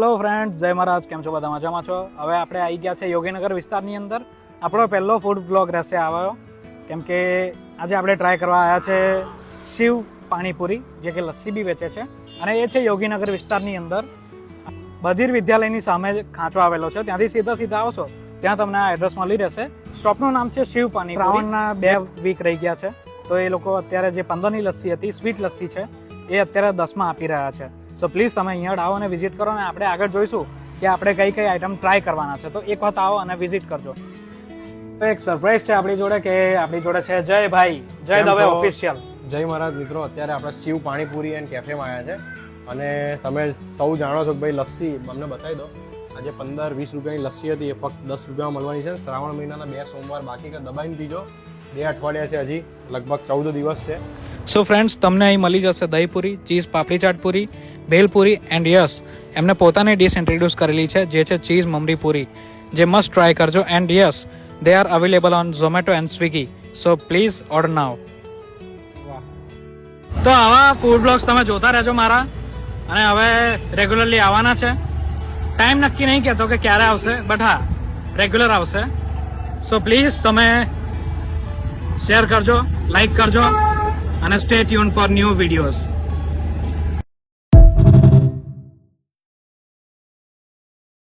Hello friends જય મહારાજ, કેમ છો બધા? મજામાં છો? હવે આપણે આવી ગયા છે યોગીનગર વિસ્તારની અંદર. આપણો પહેલો ફૂડ બ્લોગ રહેશે આવ્યો કેમ કે આજે આપણે ટ્રાય કરવા આવ્યા છે શિવ પાણીપુરી, જે કે લસ્સી બી વેચે છે. અને એ છે યોગીનગર વિસ્તારની અંદર. બધીર વિદ્યાલયની સામે ખાંચો આવેલો છે. ત્યાંથી સીધા સીધા આવશો, ત્યાં તમને આ એડ્રેસ મળી રહેશે. શોપનું નામ છે શિવ પાણી શ્રાવણના બે વીક રહી ગયા છે. તો એ લોકો અત્યારે જે પંદરની લસ્સી હતી સ્વીટ લસ્સી છે, એ અત્યારે દસમાં આપી રહ્યા છે. સો પ્લીઝ તમે અહીંયા આવો અને વિઝિટ કરો અને આપણે આગળ જોઈશું કે આપણે કઈ કઈ આઈટમ ટ્રાય કરવાના છે. તો એક વખત આવો અને વિઝિટ કરજો. તો એક સરપ્રાઈઝ છે આપણી જોડે કે આપણી જોડે છે જય ભાઈ. જય દવે ઓફિશિયલ જય મહારાજ મિત્રો. અત્યારે આપણે શિવ પાણીપુરી એન્ડ કેફેમાં આવ્યા છે. અને તમે સૌ જાણો છો કે ભાઈ લસ્સી અમને બતાવી દો. આજે પંદર વીસ રૂપિયાની લસ્સી હતી. એ ફક્ત દસ રૂપિયામાં મળવાની છે. શ્રાવણ મહિનાના બે સોમવાર બાકી કે દબાઈને પીજો. બે અઠવાડિયા છે હજી. લગભગ ચૌદ દિવસ છે. સો ફ્રેન્ડ્સ તમને અહીં મળી જશે dahipuri cheese papdi chaat puri. Bhelpuri and yes, એમને પોતાની ડિશ ઇન્ટ્રોડ્યુસ કરેલી છે, જે છે ચીઝ મમરી પૂરી, જે મસ્ટ ટ્રાય કરજો and yes they are available on Zomato and Swiggy so please order now તો આવા ફૂડ બ્લોગ્સ તમે જોતા રહેજો મારા, અને હવે રેગ્યુલરલી આવવાના છે. ટાઈમ નક્કી નહીં કહેતો કે ક્યારે આવશે બટ હા રેગ્યુલર આવશે. સો પ્લીઝ તમે શેર કરજો લાઈક કરજો, અને stay tune for new videos